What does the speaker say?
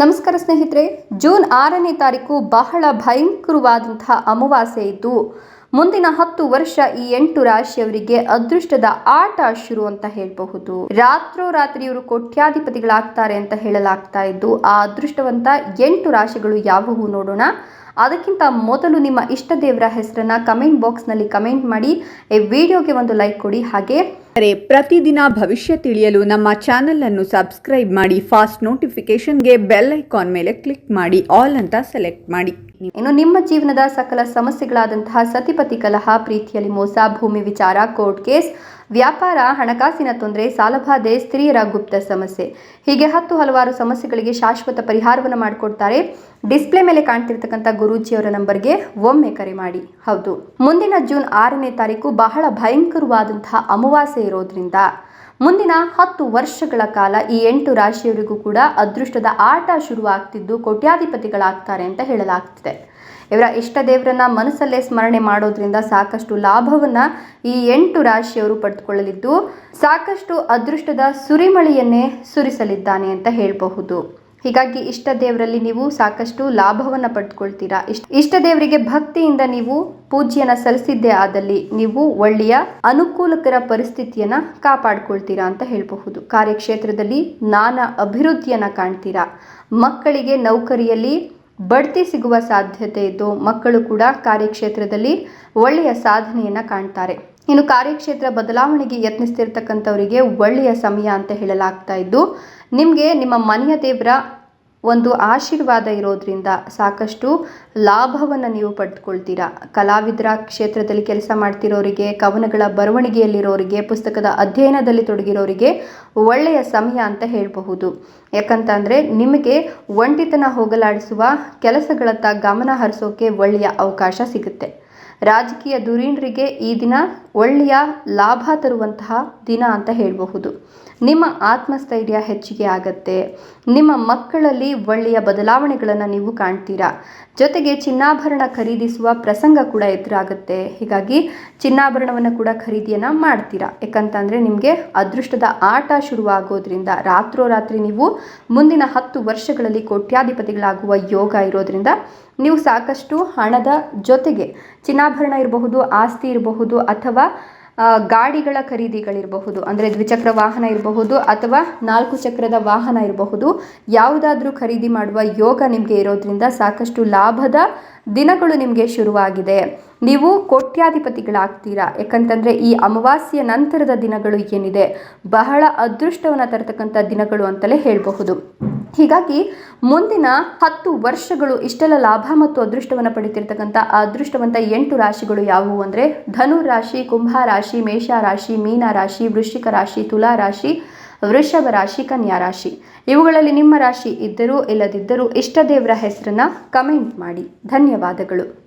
ನಮಸ್ಕಾರ ಸ್ನೇಹಿತರೆ, ಜೂನ್ ಆರನೇ ತಾರೀಕು ಬಹಳ ಭಯಂಕರವಾದಂತಹ ಅಮಾವಾಸ್ಯೆ ಇದ್ದು, ಮುಂದಿನ ಹತ್ತು ವರ್ಷ ಈ ಎಂಟು ರಾಶಿಯವರಿಗೆ ಅದೃಷ್ಟದ ಆಟ ಶುರು ಅಂತ ಹೇಳಬಹುದು. ರಾತ್ರೋರಾತ್ರಿ ಇವರು ಕೋಟ್ಯಾಧಿಪತಿಗಳಾಗ್ತಾರೆ ಅಂತ ಹೇಳಲಾಗ್ತಾ ಇದ್ದು, ಆ ಅದೃಷ್ಟವಂತ ಎಂಟು ರಾಶಿಗಳು ಯಾವುವು ನೋಡೋಣ. ಅದಕ್ಕಿಂತ ಮೊದಲು ನಿಮ್ಮ ಇಷ್ಟ ದೇವರ ಹೆಸರನ್ನ ಕಮೆಂಟ್ ಬಾಕ್ಸ್ನಲ್ಲಿ ಕಮೆಂಟ್ ಮಾಡಿ, ಈ ವಿಡಿಯೋಗೆ ಒಂದು ಲೈಕ್ ಕೊಡಿ. ಹಾಗೆ ಪ್ರತಿದಿನ ಭವಿಷ್ಯ ತಿಳಿಯಲು ನಮ್ಮ ಚಾನೆಲ್ ಅನ್ನು ಸಬ್ಸ್ಕ್ರೈಬ್ ಮಾಡಿ, ಫಾಸ್ಟ್ ನೋಟಿಫಿಕೇಶನ್ಗೆ ಬೆಲ್ ಐಕಾನ್ ಮೇಲೆ ಕ್ಲಿಕ್ ಮಾಡಿ, ಆಲ್ ಅಂತ ಸೆಲೆಕ್ಟ್ ಮಾಡಿ. ಇನ್ನು ನಿಮ್ಮ ಜೀವನದ ಸಕಲ ಸಮಸ್ಯೆಗಳಾದಂತಹ ಸತಿಪತಿ ಕಲಹ, ಪ್ರೀತಿಯಲ್ಲಿ ಮೋಸ, ಭೂಮಿ ವಿಚಾರ, ಕೋರ್ಟ್ ಕೇಸ್, ವ್ಯಾಪಾರ, ಹಣಕಾಸಿನ ತೊಂದರೆ, ಸಾಲಬಾಧೆ, ಸ್ತ್ರೀಯರ ಗುಪ್ತ ಸಮಸ್ಯೆ. ಹೀಗೆ ಹತ್ತು ಹಲವಾರು ಸಮಸ್ಯೆಗಳಿಗೆ ಶಾಶ್ವತ ಪರಿಹಾರವನ್ನು ಮಾಡಿಕೊಡ್ತಾರೆ. ಡಿಸ್ಪ್ಲೇ ಮೇಲೆ ಕಾಣ್ತಿರ್ತಕ್ಕಂಥ ಗುರೂಜಿಯವರ ನಂಬರ್ಗೆ ಒಮ್ಮೆ ಕರೆ ಮಾಡಿ. ಹೌದು. ಮುಂದಿನ ಜೂನ್ ಆರನೇ ತಾರೀಕು ಬಹಳ ಭಯಂಕರವಾದಂತಹ ಅಮಾವಾಸ್ಯೆ ಇರೋದ್ರಿಂದ ಮುಂದಿನ ಹತ್ತು ವರ್ಷಗಳ ಕಾಲ ಈ ಎಂಟು ರಾಶಿಯವರಿಗೂ ಕೂಡ ಅದೃಷ್ಟದ ಆಟ ಶುರುವಾಗ್ತಿದ್ದು ಕೋಟ್ಯಾಧಿಪತಿಗಳಾಗ್ತಾರೆ ಅಂತ ಹೇಳಲಾಗ್ತಿದೆ. ಇವರ ಇಷ್ಟ ದೇವರನ್ನ ಮನಸ್ಸಲ್ಲೇ ಸ್ಮರಣೆ ಮಾಡೋದ್ರಿಂದ ಸಾಕಷ್ಟು ಲಾಭವನ್ನ ಈ ಎಂಟು ರಾಶಿಯವರು ಪಡೆದುಕೊಳ್ಳಲಿದ್ದು ಸಾಕಷ್ಟು ಅದೃಷ್ಟದ ಸುರಿಮಳೆಯನ್ನೇ ಸುರಿಸಲಿದ್ದಾನೆ ಅಂತ ಹೇಳಬಹುದು. ಹೀಗಾಗಿ ಇಷ್ಟ ದೇವರಲ್ಲಿ ನೀವು ಸಾಕಷ್ಟು ಲಾಭವನ್ನು ಪಡೆದುಕೊಳ್ತೀರಾ ಇಷ್ಟ ಇಷ್ಟ ದೇವರಿಗೆ ಭಕ್ತಿಯಿಂದ ನೀವು ಪೂಜ್ಯನ ಸಲ್ಲಿಸಿದ್ದೇ ಆದಲ್ಲಿ ನೀವು ಒಳ್ಳೆಯ ಅನುಕೂಲಕರ ಪರಿಸ್ಥಿತಿಯನ್ನು ಕಾಪಾಡ್ಕೊಳ್ತೀರಾ ಅಂತ ಹೇಳಬಹುದು. ಕಾರ್ಯಕ್ಷೇತ್ರದಲ್ಲಿ ನಾನಾ ಅಭಿವೃದ್ಧಿಯನ್ನು ಕಾಣ್ತೀರಾ. ಮಕ್ಕಳಿಗೆ ನೌಕರಿಯಲ್ಲಿ ಬಡ್ತಿ ಸಿಗುವ ಸಾಧ್ಯತೆ ಇದ್ದು ಮಕ್ಕಳು ಕೂಡ ಕಾರ್ಯಕ್ಷೇತ್ರದಲ್ಲಿ ಒಳ್ಳೆಯ ಸಾಧನೆಯನ್ನು ಕಾಣ್ತಾರೆ. ಇನ್ನು ಕಾರ್ಯಕ್ಷೇತ್ರ ಬದಲಾವಣೆಗೆ ಯತ್ನಿಸ್ತಿರ್ತಕ್ಕಂಥವರಿಗೆ ಒಳ್ಳೆಯ ಸಮಯ ಅಂತ ಹೇಳಲಾಗ್ತಾ ಇದ್ದು, ನಿಮಗೆ ನಿಮ್ಮ ಮನೆಯ ದೇವರ ಒಂದು ಆಶೀರ್ವಾದ ಇರೋದ್ರಿಂದ ಸಾಕಷ್ಟು ಲಾಭವನ್ನು ನೀವು ಪಡೆದುಕೊಳ್ತೀರಾ ಕಲಾವಿದರ ಕ್ಷೇತ್ರದಲ್ಲಿ ಕೆಲಸ ಮಾಡ್ತಿರೋರಿಗೆ, ಕವನಗಳ ಬರವಣಿಗೆಯಲ್ಲಿರೋರಿಗೆ, ಪುಸ್ತಕದ ಅಧ್ಯಯನದಲ್ಲಿ ತೊಡಗಿರೋರಿಗೆ ಒಳ್ಳೆಯ ಸಮಯ ಅಂತ ಹೇಳಬಹುದು. ಯಾಕಂತಂದರೆ, ನಿಮಗೆ ಒಂಟಿತನ ಹೋಗಲಾಡಿಸುವ ಕೆಲಸಗಳತ್ತ ಗಮನ ಹರಿಸೋಕೆ ಒಳ್ಳೆಯ ಅವಕಾಶ ಸಿಗುತ್ತೆ. ರಾಜಕೀಯ ಧುರೀಣರಿಗೆ ಈ ದಿನ ಒಳ್ಳೆಯ ಲಾಭ ತರುವಂತಹ ದಿನ ಅಂತ ಹೇಳಬಹುದು. ನಿಮ್ಮ ಆತ್ಮಸ್ಥೈರ್ಯ ಹೆಚ್ಚಿಗೆ ಆಗತ್ತೆ. ನಿಮ್ಮ ಮಕ್ಕಳಲ್ಲಿ ಒಳ್ಳೆಯ ಬದಲಾವಣೆಗಳನ್ನು ನೀವು ಕಾಣ್ತೀರಾ. ಜೊತೆಗೆ ಚಿನ್ನಾಭರಣ ಖರೀದಿಸುವ ಪ್ರಸಂಗ ಕೂಡ ಎದುರಾಗುತ್ತೆ. ಹೀಗಾಗಿ ಚಿನ್ನಾಭರಣವನ್ನು ಕೂಡ ಖರೀದಿಯನ್ನು ಮಾಡ್ತೀರಾ. ಯಾಕಂತಂದರೆ ನಿಮಗೆ ಅದೃಷ್ಟದ ಆಟ ಶುರುವಾಗೋದ್ರಿಂದ, ರಾತ್ರೋರಾತ್ರಿ ನೀವು ಮುಂದಿನ ಹತ್ತು ವರ್ಷಗಳಲ್ಲಿ ಕೋಟ್ಯಾಧಿಪತಿಗಳಾಗುವ ಯೋಗ ಇರೋದ್ರಿಂದ, ನೀವು ಸಾಕಷ್ಟು ಹಣದ ಜೊತೆಗೆ ಚಿನ್ನಾಭರಣ ಇರಬಹುದು, ಆಸ್ತಿ ಇರಬಹುದು ಅಥವಾ ಗಾಡಿಗಳ ಖರೀದಿಗಳಿರಬಹುದು. ಅಂದರೆ ದ್ವಿಚಕ್ರ ವಾಹನ ಇರಬಹುದು ಅಥವಾ ನಾಲ್ಕು ಚಕ್ರದ ವಾಹನ ಇರಬಹುದು. ಯಾವುದಾದ್ರೂ ಖರೀದಿ ಮಾಡುವ ಯೋಗ ನಿಮಗೆ ಇರೋದ್ರಿಂದ ಸಾಕಷ್ಟು ಲಾಭದ ದಿನಗಳು ನಿಮಗೆ ಶುರುವಾಗಿದೆ. ನೀವು ಕೋಟ್ಯಾಧಿಪತಿಗಳಾಗ್ತೀರಾ? ಯಾಕಂತಂದರೆ ಈ ಅಮಾವಾಸ್ಯ ನಂತರದ ದಿನಗಳು ಏನಿದೆ? ಬಹಳ ಅದೃಷ್ಟವನ್ನು ತರತಕ್ಕಂಥ ದಿನಗಳು ಅಂತಲೇ ಹೇಳಬಹುದು. ಹೀಗಾಗಿ ಮುಂದಿನ ಹತ್ತು ವರ್ಷಗಳು ಇಷ್ಟೆಲ್ಲ ಲಾಭ ಮತ್ತು ಅದೃಷ್ಟವನ್ನು ಪಡಿತಿರ್ತಕ್ಕಂಥ ಅದೃಷ್ಟವಂತ ಎಂಟು ರಾಶಿಗಳು ಯಾವುವು ಅಂದರೆ ಧನು ರಾಶಿ, ಕುಂಭ ರಾಶಿ, ಮೇಷ ರಾಶಿ, ಮೀನ ರಾಶಿ, ವೃಶ್ಚಿಕ ರಾಶಿ, ತುಲಾ ರಾಶಿ, ವೃಷಭ ರಾಶಿ, ಕನ್ಯಾ ರಾಶಿ. ಇವುಗಳಲ್ಲಿ ನಿಮ್ಮ ರಾಶಿ ಇದ್ದರೂ ಇಲ್ಲದಿದ್ದರೂ ಇಷ್ಟ ದೇವರ ಹೆಸರನ್ನು ಕಮೆಂಟ್ ಮಾಡಿ. ಧನ್ಯವಾದಗಳು.